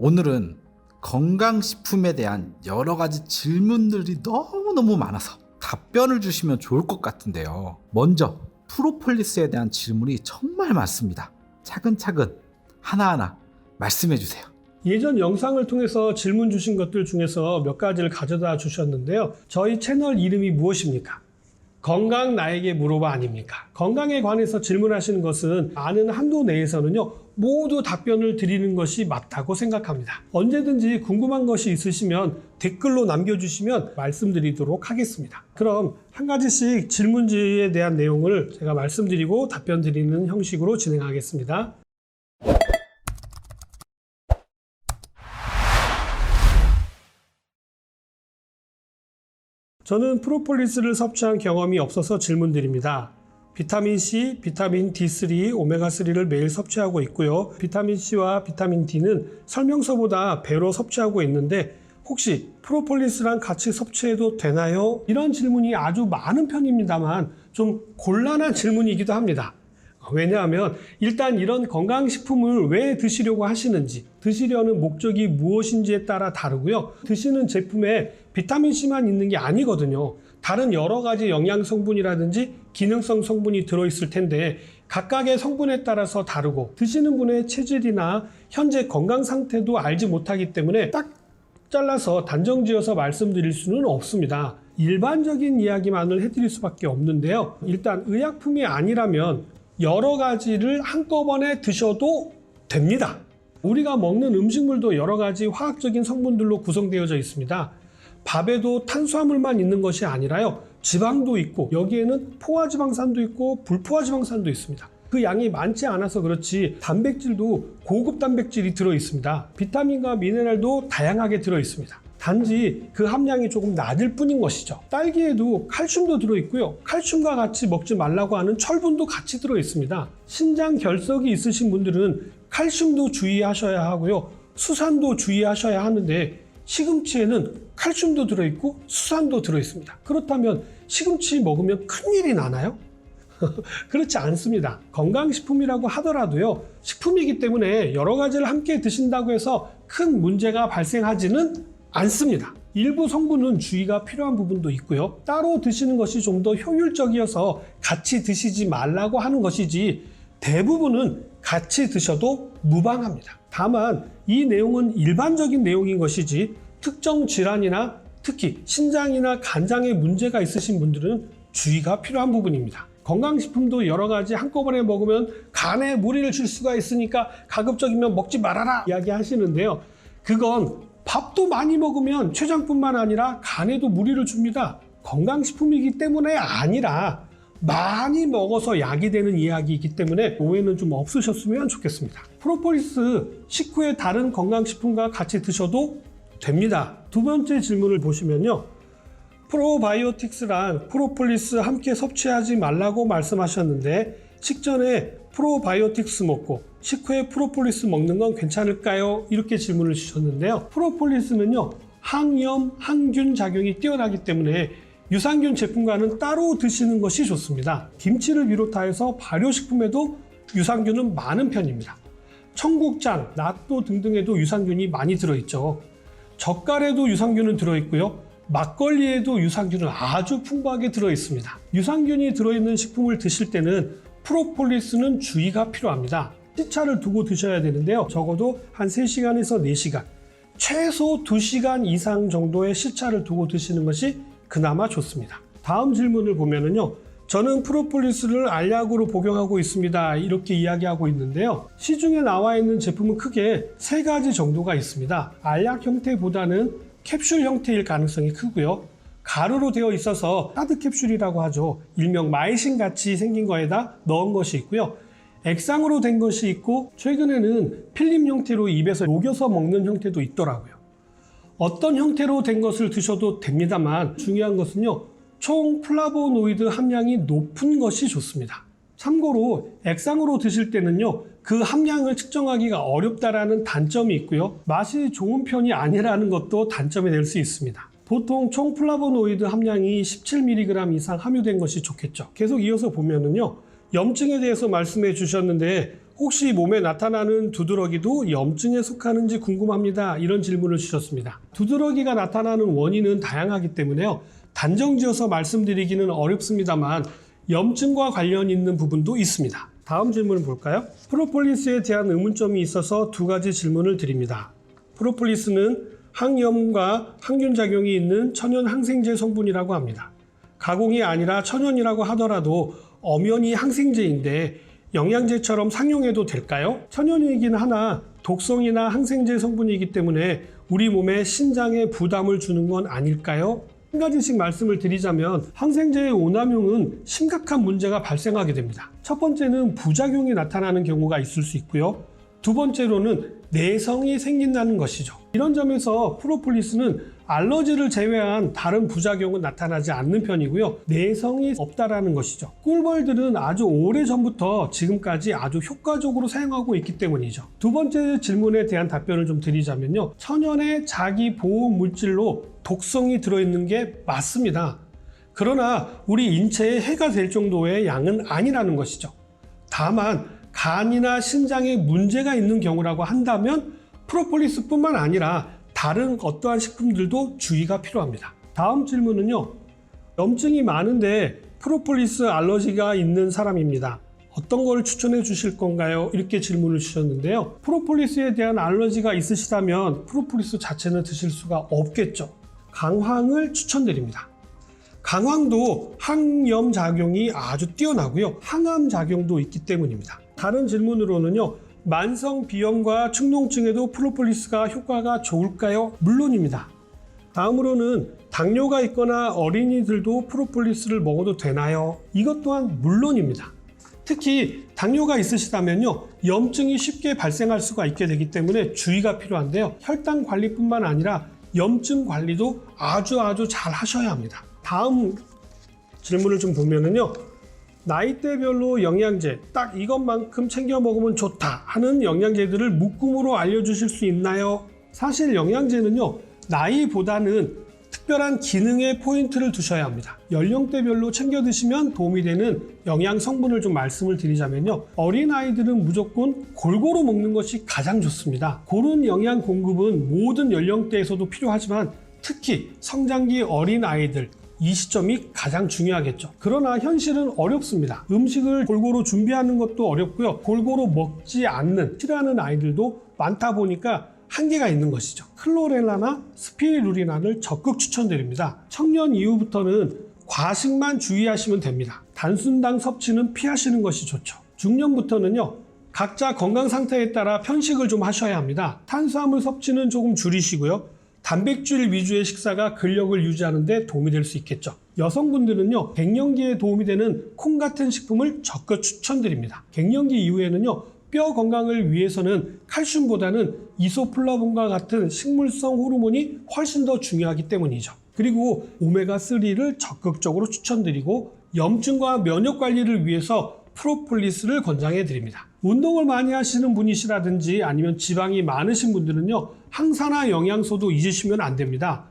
오늘은 건강식품에 대한 여러 가지 질문들이 너무너무 많아서 답변을 주시면 좋을 것 같은데요. 먼저 프로폴리스에 대한 질문이 정말 많습니다. 차근차근 하나하나 말씀해 주세요. 예전 영상을 통해서 질문 주신 것들 중에서 몇 가지를 가져다 주셨는데요. 저희 채널 이름이 무엇입니까? 건강 나에게 물어봐 아닙니까? 건강에 관해서 질문하시는 것은 아는 한도 내에서는요, 모두 답변을 드리는 것이 맞다고 생각합니다. 언제든지 궁금한 것이 있으시면 댓글로 남겨주시면 말씀드리도록 하겠습니다. 그럼 한 가지씩 질문지에 대한 내용을 제가 말씀드리고 답변 드리는 형식으로 진행하겠습니다. 저는 프로폴리스를 섭취한 경험이 없어서 질문드립니다. 비타민 C, 비타민 D3, 오메가3를 매일 섭취하고 있고요. 비타민 C와 비타민 D는 설명서보다 배로 섭취하고 있는데 혹시 프로폴리스랑 같이 섭취해도 되나요? 이런 질문이 아주 많은 편입니다만 좀 곤란한 질문이기도 합니다. 왜냐하면 일단 이런 건강식품을 왜 드시려고 하시는지, 드시려는 목적이 무엇인지에 따라 다르고요. 드시는 제품에 비타민C만 있는 게 아니거든요. 다른 여러 가지 영양 성분이라든지 기능성 성분이 들어있을 텐데 각각의 성분에 따라서 다르고 드시는 분의 체질이나 현재 건강 상태도 알지 못하기 때문에 딱 잘라서 단정 지어서 말씀드릴 수는 없습니다. 일반적인 이야기만을 해드릴 수밖에 없는데요. 일단 의약품이 아니라면 여러 가지를 한꺼번에 드셔도 됩니다. 우리가 먹는 음식물도 여러 가지 화학적인 성분들로 구성되어져 있습니다. 밥에도 탄수화물만 있는 것이 아니라요. 지방도 있고 여기에는 포화지방산도 있고 불포화지방산도 있습니다. 그 양이 많지 않아서 그렇지 단백질도 고급 단백질이 들어 있습니다. 비타민과 미네랄도 다양하게 들어 있습니다. 단지 그 함량이 조금 낮을 뿐인 것이죠. 딸기에도 칼슘도 들어 있고요. 칼슘과 같이 먹지 말라고 하는 철분도 같이 들어 있습니다. 신장 결석이 있으신 분들은 칼슘도 주의하셔야 하고요. 수산도 주의하셔야 하는데 시금치에는 칼슘도 들어 있고 수산도 들어 있습니다. 그렇다면 시금치 먹으면 큰일이 나나요? 그렇지 않습니다. 건강식품이라고 하더라도요, 식품이기 때문에 여러 가지를 함께 드신다고 해서 큰 문제가 발생하지는 않습니다. 일부 성분은 주의가 필요한 부분도 있고요. 따로 드시는 것이 좀 더 효율적이어서 같이 드시지 말라고 하는 것이지 대부분은 같이 드셔도 무방합니다. 다만 이 내용은 일반적인 내용인 것이지 특정 질환이나 특히 신장이나 간장에 문제가 있으신 분들은 주의가 필요한 부분입니다. 건강식품도 여러 가지 한꺼번에 먹으면 간에 무리를 줄 수가 있으니까 가급적이면 먹지 말아라 이야기 하시는데요. 그건 밥도 많이 먹으면 췌장뿐만 아니라 간에도 무리를 줍니다. 건강식품이기 때문에 아니라 많이 먹어서 약이 되는 이야기이기 때문에 오해는 좀 없으셨으면 좋겠습니다. 프로폴리스 식후에 다른 건강식품과 같이 드셔도 됩니다. 두 번째 질문을 보시면요. 프로바이오틱스랑 프로폴리스 함께 섭취하지 말라고 말씀하셨는데 식전에 프로바이오틱스 먹고 식후에 프로폴리스 먹는 건 괜찮을까요? 이렇게 질문을 주셨는데요. 프로폴리스는요. 항염, 항균 작용이 뛰어나기 때문에 유산균 제품과는 따로 드시는 것이 좋습니다. 김치를 비롯하여서 발효식품에도 유산균은 많은 편입니다. 청국장, 낫또 등등에도 유산균이 많이 들어있죠. 젓갈에도 유산균은 들어있고요. 막걸리에도 유산균은 아주 풍부하게 들어있습니다. 유산균이 들어있는 식품을 드실 때는 프로폴리스는 주의가 필요합니다. 시차를 두고 드셔야 되는데요. 적어도 한 3시간에서 4시간, 최소 2시간 이상 정도의 시차를 두고 드시는 것이 그나마 좋습니다. 다음 질문을 보면은요. 저는 프로폴리스를 알약으로 복용하고 있습니다. 이렇게 이야기하고 있는데요. 시중에 나와 있는 제품은 크게 세 가지 정도가 있습니다. 알약 형태보다는 캡슐 형태일 가능성이 크고요. 가루로 되어 있어서 하드 캡슐이라고 하죠. 일명 마이신 같이 생긴 거에다 넣은 것이 있고요. 액상으로 된 것이 있고 최근에는 필름 형태로 입에서 녹여서 먹는 형태도 있더라고요. 어떤 형태로 된 것을 드셔도 됩니다만 중요한 것은요. 총 플라보노이드 함량이 높은 것이 좋습니다. 참고로 액상으로 드실 때는요. 그 함량을 측정하기가 어렵다라는 단점이 있고요. 맛이 좋은 편이 아니라는 것도 단점이 될 수 있습니다. 보통 총 플라보노이드 함량이 17mg 이상 함유된 것이 좋겠죠. 계속 이어서 보면은요. 염증에 대해서 말씀해 주셨는데 혹시 몸에 나타나는 두드러기도 염증에 속하는지 궁금합니다. 이런 질문을 주셨습니다. 두드러기가 나타나는 원인은 다양하기 때문에요. 단정지어서 말씀드리기는 어렵습니다만 염증과 관련 있는 부분도 있습니다. 다음 질문을 볼까요? 프로폴리스에 대한 의문점이 있어서 두 가지 질문을 드립니다. 프로폴리스는 항염과 항균 작용이 있는 천연 항생제 성분이라고 합니다. 가공이 아니라 천연이라고 하더라도 엄연히 항생제인데 영양제처럼 상용해도 될까요? 천연이긴 하나 독성이나 항생제 성분이기 때문에 우리 몸에 신장에 부담을 주는 건 아닐까요? 한 가지씩 말씀을 드리자면 항생제의 오남용은 심각한 문제가 발생하게 됩니다. 첫 번째는 부작용이 나타나는 경우가 있을 수 있고요. 두 번째로는 내성이 생긴다는 것이죠. 이런 점에서 프로폴리스는 알러지를 제외한 다른 부작용은 나타나지 않는 편이고요. 내성이 없다라는 것이죠. 꿀벌들은 아주 오래 전부터 지금까지 아주 효과적으로 사용하고 있기 때문이죠. 두 번째 질문에 대한 답변을 좀 드리자면요. 천연의 자기 보호 물질로 독성이 들어있는 게 맞습니다. 그러나 우리 인체에 해가 될 정도의 양은 아니라는 것이죠. 다만 간이나 신장에 문제가 있는 경우라고 한다면 프로폴리스뿐만 아니라 다른 어떠한 식품들도 주의가 필요합니다. 다음 질문은요. 염증이 많은데 프로폴리스 알러지가 있는 사람입니다. 어떤 걸 추천해 주실 건가요? 이렇게 질문을 주셨는데요. 프로폴리스에 대한 알러지가 있으시다면 프로폴리스 자체는 드실 수가 없겠죠. 강황을 추천드립니다. 강황도 항염 작용이 아주 뛰어나고요. 항암 작용도 있기 때문입니다. 다른 질문으로는요. 만성 비염과 축농증에도 프로폴리스가 효과가 좋을까요? 물론입니다. 다음으로는 당뇨가 있거나 어린이들도 프로폴리스를 먹어도 되나요? 이것 또한 물론입니다. 특히 당뇨가 있으시다면요 염증이 쉽게 발생할 수가 있게 되기 때문에 주의가 필요한데요 혈당 관리뿐만 아니라 염증 관리도 아주 아주 잘 하셔야 합니다. 다음 질문을 좀 보면은요 나이대별로 영양제 딱 이것만큼 챙겨 먹으면 좋다 하는 영양제들을 묶음으로 알려주실 수 있나요? 사실 영양제는요 나이보다는 특별한 기능에 포인트를 두셔야 합니다. 연령대별로 챙겨 드시면 도움이 되는 영양 성분을 좀 말씀을 드리자면요. 어린아이들은 무조건 골고루 먹는 것이 가장 좋습니다. 고른 영양 공급은 모든 연령대에서도 필요하지만 특히 성장기 어린아이들, 이 시점이 가장 중요하겠죠. 그러나 현실은 어렵습니다. 음식을 골고루 준비하는 것도 어렵고요. 골고루 먹지 않는, 싫어하는 아이들도 많다 보니까 한계가 있는 것이죠. 클로렐라나 스피루리나를 적극 추천드립니다. 청년 이후부터는 과식만 주의하시면 됩니다. 단순당 섭취는 피하시는 것이 좋죠. 중년부터는요. 각자 건강 상태에 따라 편식을 좀 하셔야 합니다. 탄수화물 섭취는 조금 줄이시고요. 단백질 위주의 식사가 근력을 유지하는 데 도움이 될 수 있겠죠. 여성분들은요, 갱년기에 도움이 되는 콩 같은 식품을 적극 추천드립니다. 갱년기 이후에는요, 뼈 건강을 위해서는 칼슘보다는 이소플라본과 같은 식물성 호르몬이 훨씬 더 중요하기 때문이죠. 그리고 오메가3를 적극적으로 추천드리고 염증과 면역 관리를 위해서 프로폴리스를 권장해 드립니다. 운동을 많이 하시는 분이시라든지 아니면 지방이 많으신 분들은요, 항산화 영양소도 잊으시면 안 됩니다.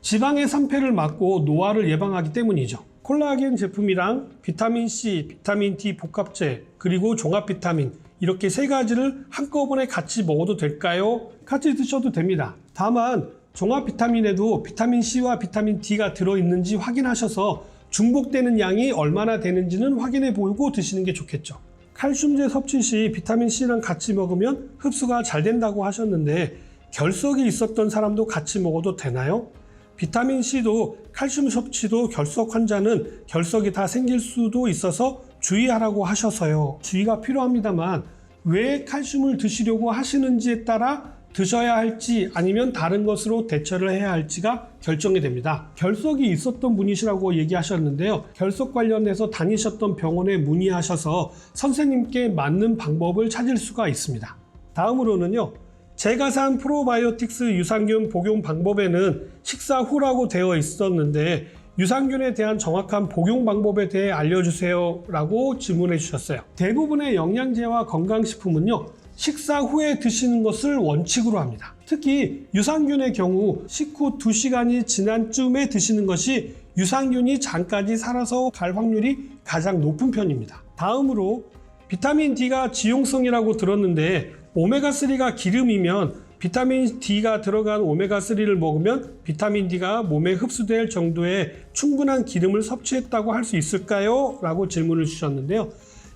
지방의 산패를 막고 노화를 예방하기 때문이죠. 콜라겐 제품이랑 비타민 C, 비타민 D 복합제, 그리고 종합 비타민 이렇게 세 가지를 한꺼번에 같이 먹어도 될까요? 같이 드셔도 됩니다. 다만 종합 비타민에도 비타민 C와 비타민 D가 들어있는지 확인하셔서 중복되는 양이 얼마나 되는지는 확인해 보고 드시는 게 좋겠죠. 칼슘제 섭취 시 비타민 C랑 같이 먹으면 흡수가 잘 된다고 하셨는데 결석이 있었던 사람도 같이 먹어도 되나요? 비타민 C도 칼슘 섭취도 결석 환자는 결석이 다 생길 수도 있어서 주의하라고 하셔서요. 주의가 필요합니다만 왜 칼슘을 드시려고 하시는지에 따라 드셔야 할지 아니면 다른 것으로 대처를 해야 할지가 결정이 됩니다. 결석이 있었던 분이시라고 얘기하셨는데요. 결석 관련해서 다니셨던 병원에 문의하셔서 선생님께 맞는 방법을 찾을 수가 있습니다. 다음으로는요. 제가 산 프로바이오틱스 유산균 복용 방법에는 식사 후라고 되어 있었는데 유산균에 대한 정확한 복용 방법에 대해 알려주세요 라고 질문해 주셨어요. 대부분의 영양제와 건강식품은요, 식사 후에 드시는 것을 원칙으로 합니다. 특히 유산균의 경우 식후 2시간이 지난 쯤에 드시는 것이 유산균이 장까지 살아서 갈 확률이 가장 높은 편입니다. 다음으로 비타민 D가 지용성이라고 들었는데 오메가3가 기름이면 비타민 D가 들어간 오메가3를 먹으면 비타민 D가 몸에 흡수될 정도의 충분한 기름을 섭취했다고 할 수 있을까요? 라고 질문을 주셨는데요.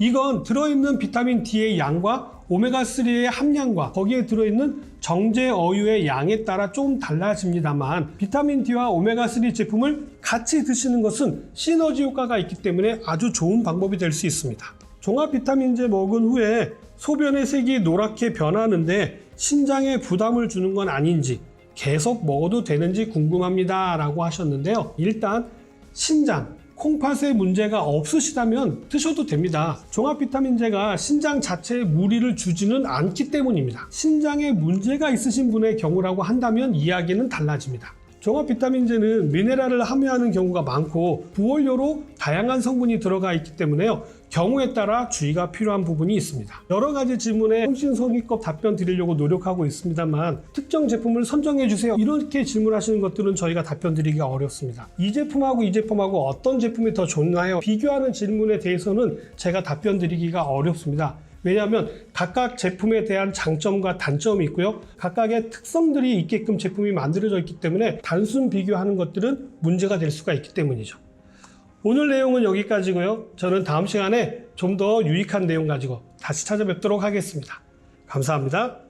이건 들어있는 비타민 D의 양과 오메가3의 함량과 거기에 들어있는 정제 어유의 양에 따라 조금 달라집니다만 비타민 D와 오메가3 제품을 같이 드시는 것은 시너지 효과가 있기 때문에 아주 좋은 방법이 될 수 있습니다. 종합 비타민제 먹은 후에 소변의 색이 노랗게 변하는데 신장에 부담을 주는 건 아닌지 계속 먹어도 되는지 궁금합니다 라고 하셨는데요. 일단 신장, 콩팥에 문제가 없으시다면 드셔도 됩니다. 종합 비타민제가 신장 자체에 무리를 주지는 않기 때문입니다. 신장에 문제가 있으신 분의 경우라고 한다면 이야기는 달라집니다. 종합 비타민제는 미네랄을 함유하는 경우가 많고 부원료로 다양한 성분이 들어가 있기 때문에요. 경우에 따라 주의가 필요한 부분이 있습니다. 여러 가지 질문에 성신성의껏 답변 드리려고 노력하고 있습니다만 특정 제품을 선정해 주세요. 이렇게 질문하시는 것들은 저희가 답변 드리기가 어렵습니다. 이 제품하고 이 제품하고 어떤 제품이 더 좋나요? 비교하는 질문에 대해서는 제가 답변 드리기가 어렵습니다. 왜냐하면 각각 제품에 대한 장점과 단점이 있고요. 각각의 특성들이 있게끔 제품이 만들어져 있기 때문에 단순 비교하는 것들은 문제가 될 수가 있기 때문이죠. 오늘 내용은 여기까지고요. 저는 다음 시간에 좀 더 유익한 내용 가지고 다시 찾아뵙도록 하겠습니다. 감사합니다.